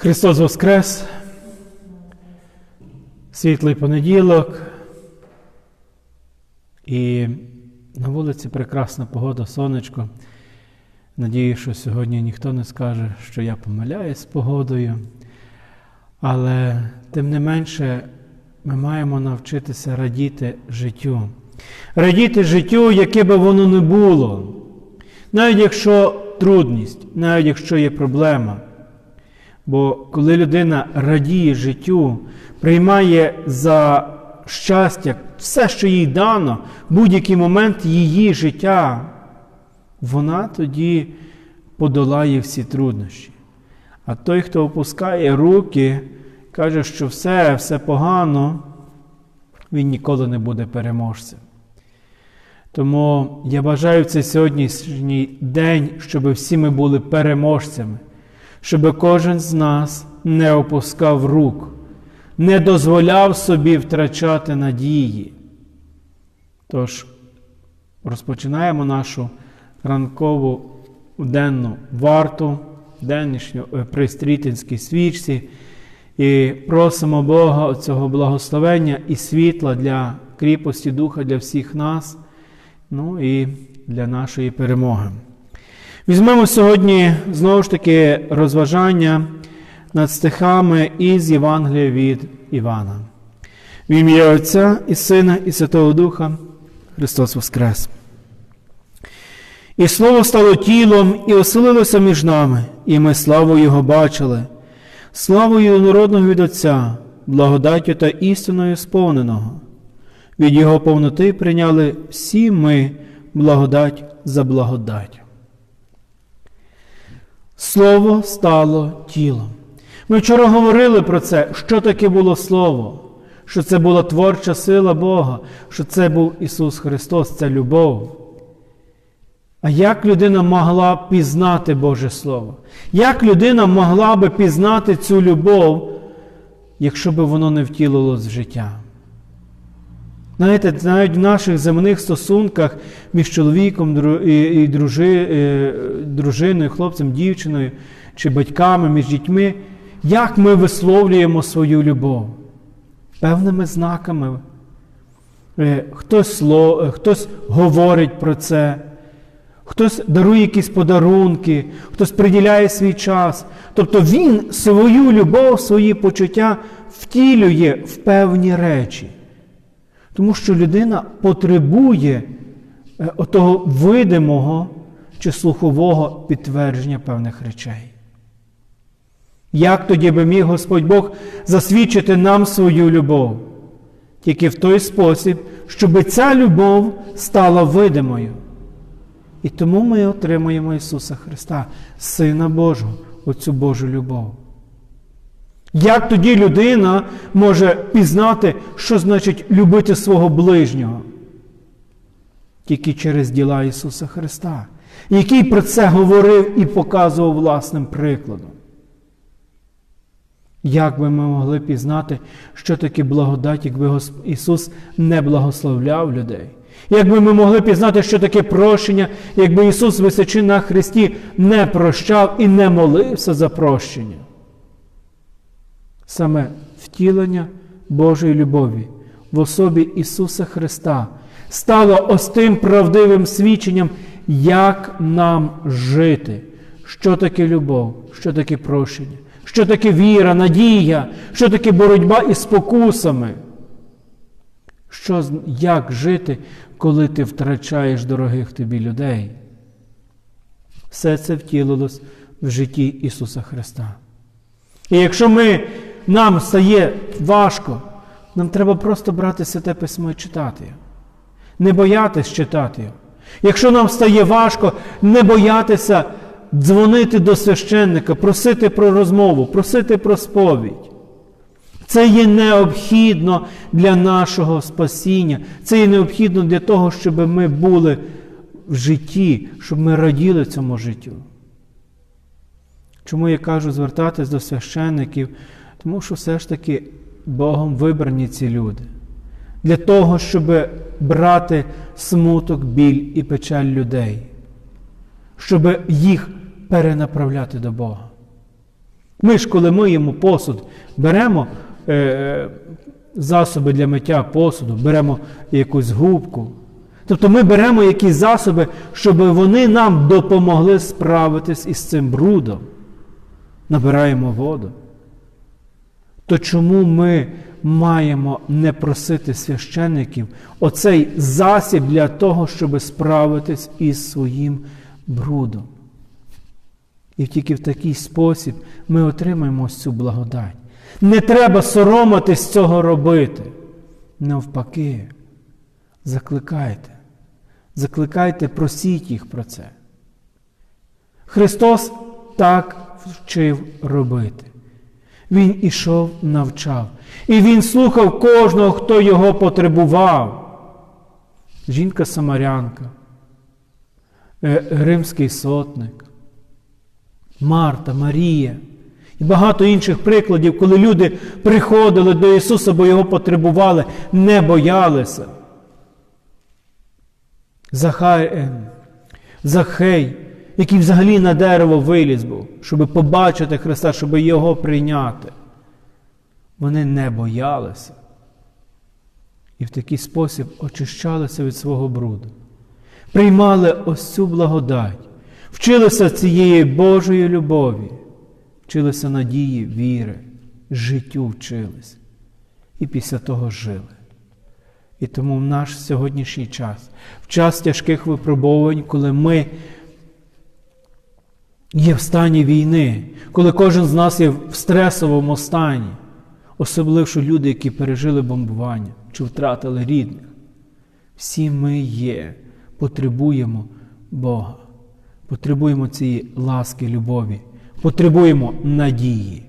Христос Воскрес, світлий понеділок. І на вулиці прекрасна погода, сонечко. Надію, що сьогодні ніхто не скаже, що я помиляюсь з погодою. Але тим не менше ми маємо навчитися радіти життю. Радіти життю, яке би воно не було. Навіть якщо трудність, навіть якщо є проблема. Бо коли людина радіє життю, приймає за щастя все, що їй дано, будь-який момент її життя, вона тоді подолає всі труднощі. А той, хто опускає руки, каже, що все, все погано, він ніколи не буде переможцем. Тому я бажаю цей сьогоднішній день, щоб всі ми були переможцями, щоб кожен з нас не опускав рук, не дозволяв собі втрачати надії. Тож розпочинаємо нашу ранкову денну варту, деннішню при стрітинській свічці і просимо Бога цього благословення і світла для кріпості Духа для всіх нас, ну і для нашої перемоги. Візьмемо сьогодні знову ж таки розважання над стихами із Євангелія від Івана. В ім'я Отця і Сина, і Святого Духа Христос Воскрес. І Слово стало тілом і оселилося між нами, і ми славу Його бачили, славою народного від Отця, благодаттю та істиною сповненого. Від Його повноти прийняли всі ми благодать за благодать. Слово стало тілом. Ми вчора говорили про це, що таке було Слово, що це була творча сила Бога, що це був Ісус Христос, це любов. А як людина могла пізнати Боже Слово? Як людина могла би пізнати цю любов, якщо б воно не втілилось в життя? Знаєте, навіть в наших земних стосунках між чоловіком і дружиною, хлопцем, дівчиною чи батьками, між дітьми, як ми висловлюємо свою любов? Певними знаками. Хтось, хтось говорить про це. Хтось дарує якісь подарунки, хтось приділяє свій час. Тобто він свою любов, свої почуття втілює в певні речі. Тому що людина потребує того видимого чи слухового підтвердження певних речей. Як тоді би міг Господь Бог засвідчити нам свою любов? Тільки в той спосіб, щоб ця любов стала видимою. І тому ми отримуємо Ісуса Христа, Сина Божого, оцю Божу любов. Як тоді людина може пізнати, що значить любити свого ближнього? Тільки через діла Ісуса Христа, який про це говорив і показував власним прикладом. Як би ми могли пізнати, що таке благодать, якби Ісус не благословляв людей? Якби ми могли пізнати, що таке прощення, якби Ісус, висячи на Христі, не прощав і не молився за прощення. Саме втілення Божої любові в особі Ісуса Христа стало ось тим правдивим свідченням, як нам жити, що таке любов, що таке прощення, що таке віра, надія, що таке боротьба із спокусами. Що, Як жити, коли ти втрачаєш дорогих тобі людей? Все це втілилось в житті Ісуса Христа. І якщо ми, нам стає важко, нам треба просто брати святе письмо і читати. Не боятися читати. Якщо нам стає важко, не боятися дзвонити до священника, просити про розмову, просити про сповідь. Це є необхідно для нашого спасіння. Це є необхідно для того, щоб ми були в житті, щоб ми раділи цьому життю. Чому я кажу звертатись до священників? Тому що все ж таки Богом вибрані ці люди. Для того, щоб брати смуток, біль і печаль людей, щоб їх перенаправляти до Бога. Ми ж, коли миємо посуд, беремо е, засоби для миття посуду, беремо якусь губку. Тобто ми беремо якісь засоби, щоб вони нам допомогли справитись із цим брудом. Набираємо воду. То чому ми маємо не просити священників оцей засіб для того, щоб справитись із своїм брудом? І тільки в такий спосіб ми отримаємо цю благодать. Не треба соромитись цього робити. Навпаки, закликайте. Закликайте, просіть їх про це. Христос так вчив робити. Він ішов, навчав. І він слухав кожного, хто його потребував. Жінка Самарянка, е, римський сотник, Марта, Марія. І багато інших прикладів, коли люди приходили до Ісуса, бо Його потребували, не боялися. Захар... е, Захей, який взагалі на дерево виліз був, щоб побачити Христа, щоб Його прийняти. Вони не боялися. І в такий спосіб очищалися від свого бруду. Приймали ось цю благодать, вчилися цієї Божої любові, вчилися надії, віри, життю вчились. І після того жили. І тому в наш сьогоднішній час, в час тяжких випробувань, коли ми є в стані війни, коли кожен з нас є в стресовому стані, особливо люди, які пережили бомбування чи втратили рідних, всі ми є, потребуємо Бога, потребуємо цієї ласки, любові, потребуємо надії.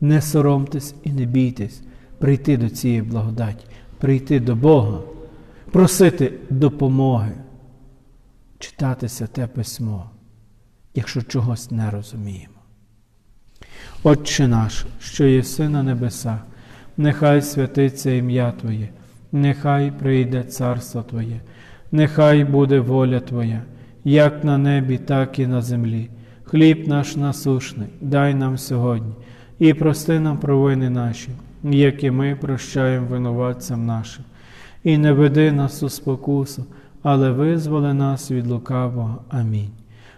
Не соромтесь і не бійтесь прийти до цієї благодаті, прийти до Бога, просити допомоги, читати святе письмо, якщо чогось не розуміємо. Отче наш, що єси на небесах, нехай святиться ім'я Твоє, нехай прийде царство Твоє, нехай буде воля Твоя, як на небі, так і на землі. Хліб наш насушний, дай нам сьогодні, і прости нам провини наші, як і ми прощаємо винуватцям нашим. І не веди нас у спокусу, але визволи нас від лукавого. Амінь.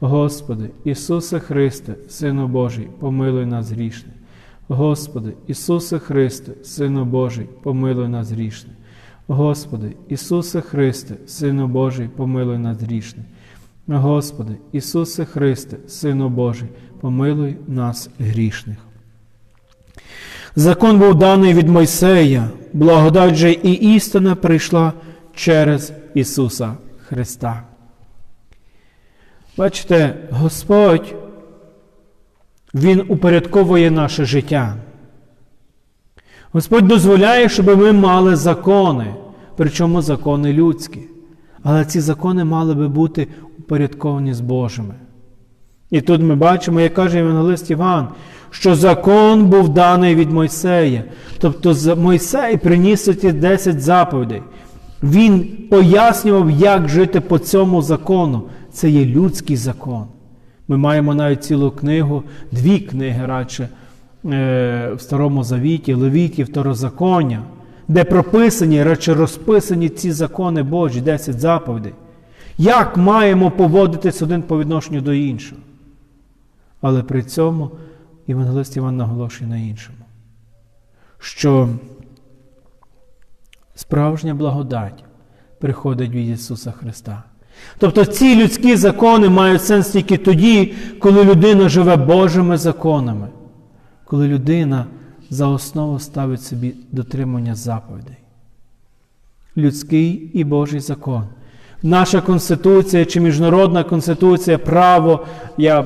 Господи, Ісусе Христе, Сину Божий, помилуй нас грішне. Господи, Ісусе Христе, Сину Божий, помилуй нас грішне. Господи, Ісусе Христе, Сину Божий, помилуй нас грішне. Господи, Ісусе Христе, Сину Божий, помилуй нас грішних. Закон був даний від Мойсея, благодать же і істина прийшла через Ісуса Христа. Бачите, Господь, Він упорядковує наше життя. Господь дозволяє, щоб ми мали закони, причому закони людські. Але ці закони мали би бути упорядковані з Божими. І тут ми бачимо, як каже Євангелист Іван, що закон був даний від Мойсея. Тобто Мойсей приніс ті 10 заповідей. Він пояснював, як жити по цьому закону. Це є людський закон. Ми маємо навіть цілу книгу, дві книги радше в Старому Завіті, Левіті, Второзаконня, де прописані, радше розписані ці закони Божі, 10 заповідей. Як маємо поводитись один по відношенню до іншого? Але при цьому Євангелист Іван наголошує на іншому, що справжня благодать приходить від Ісуса Христа. Тобто ці людські закони мають сенс тільки тоді, коли людина живе Божими законами, коли людина за основу ставить собі дотримання заповідей. Людський і Божий закон Наша конституція чи міжнародна конституція, право, я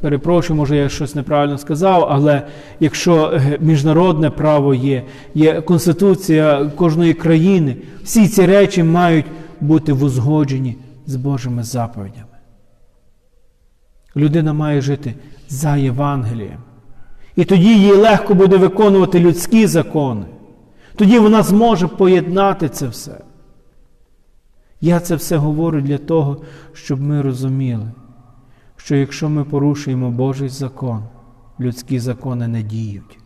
перепрошую, може я щось неправильно сказав, але якщо е, міжнародне право є, є конституція кожної країни, всі ці речі мають бути узгоджені з Божими заповідями. Людина має жити за Євангелієм. І тоді їй легко буде виконувати людські закони. Тоді вона зможе поєднати це все. Я це все говорю для того, щоб ми розуміли, що якщо ми порушуємо Божий закон, людські закони не діють.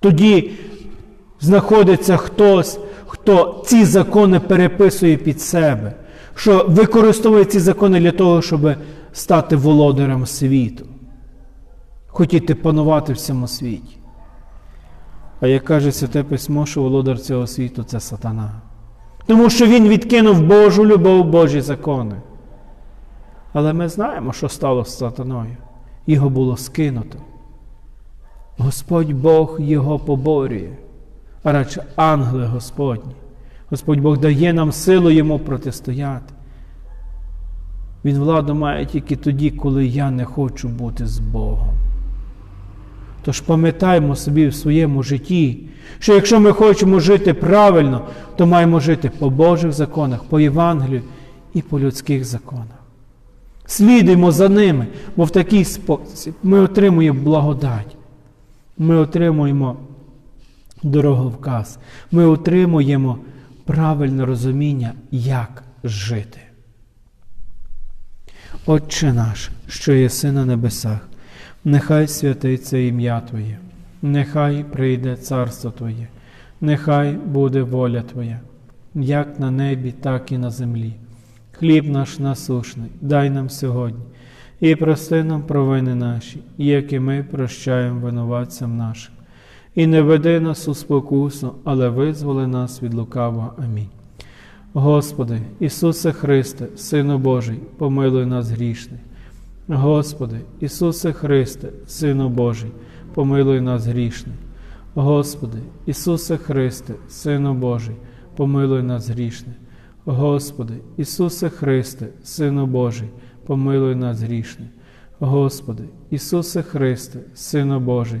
Тоді знаходиться хтось, хто ці закони переписує під себе, що використовує ці закони для того, щоб стати володарем світу, хотіти панувати в цьому світі. А як каже Святе Письмо, що володар цього світу це сатана. Тому що він відкинув Божу любов, Божі закони. Але ми знаємо, що стало з сатаною. Його було скинуто. Господь Бог його поборює, а радше ангели Господні. Господь Бог дає нам силу йому протистояти. Він владу має тільки тоді, коли я не хочу бути з Богом. Тож пам'ятаємо собі в своєму житті, що якщо ми хочемо жити правильно, то маємо жити по Божих законах, по Євангелію і по людських законах. Слідуємо за ними, бо в такий спосіб ми отримуємо благодать, ми отримуємо дороговказ, ми отримуємо правильне розуміння, як жити. Отче наш, що єси на небесах, нехай святиться ім'я Твоє, нехай прийде царство Твоє, нехай буде воля Твоя, як на небі, так і на землі. Хліб наш насушний, дай нам сьогодні, і прости нам провини наші, як і ми прощаємо винуватцям нашим. І не веди нас у спокусу, але визволи нас від лукавого. Амінь. Господи, Ісусе Христе, Сину Божий, помилуй нас грішних. Господи, Ісусе Христе, Сину Божий, помилуй нас грішних. Господи, Ісусе Христе, Сину Божий, помилуй нас грішних. Господи, Ісусе Христе, Сину Божий, помилуй нас грішних. Господи, Ісусе Христе, Сину Божий,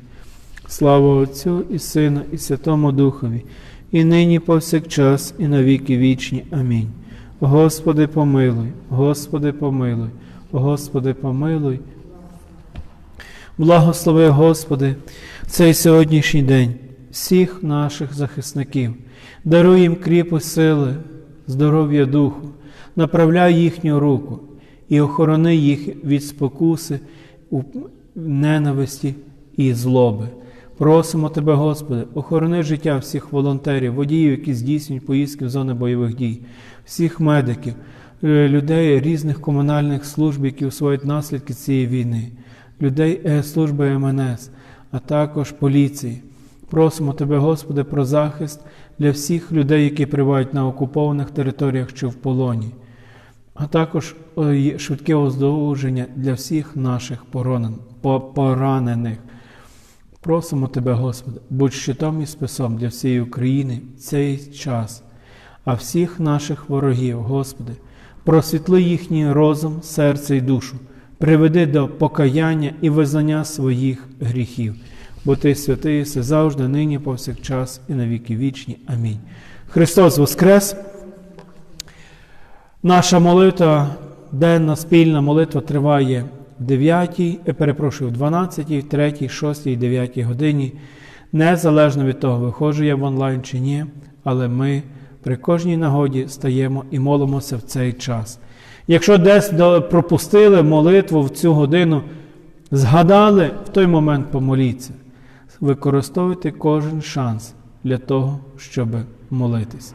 Слава Отцю і Сину, і Святому Духові, і нині повсякчас, і на віки вічні. Амінь. Господи, помилуй, Господи, помилуй, Господи, помилуй. Благослови, Господи, цей сьогоднішній день всіх наших захисників, даруй їм кріпу сили, здоров'я духу, направляй їхню руку і охорони їх від спокуси, ненависті і злоби. Просимо Тебе, Господи, охорони життя всіх волонтерів, водіїв, які здійснюють поїздки в зони бойових дій, всіх медиків, е, людей різних комунальних служб, які усвоюють наслідки цієї війни, людей служби МНС, а також поліції. Просимо Тебе, Господи, про захист для всіх людей, які перебувають на окупованих територіях чи в полоні, а також е, швидке оздоровлення для всіх наших поранених. Просимо Тебе, Господи, будь щитом і списом для всієї України в цей час, а всіх наших ворогів, Господи, просвітли їхній розум, серце і душу, приведи до покаяння і визнання своїх гріхів, бо Ти святий єси завжди, нині, повсякчас і на віки вічні. Амінь. Христос Воскрес! Наша молитва, денна спільна молитва триває 9, е, перепрошую, в 12, 3, 6 9 годині. Незалежно від того, виходжу я в онлайн чи ні, але ми при кожній нагоді стаємо і молимося в цей час. Якщо десь пропустили молитву в цю годину, згадали, в той момент помоліться. Використовуйте кожен шанс для того, щоб молитись.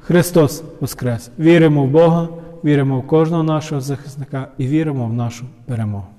Христос Воскрес! Віримо в Бога, віримо в кожного нашого захисника і віримо в нашу перемогу.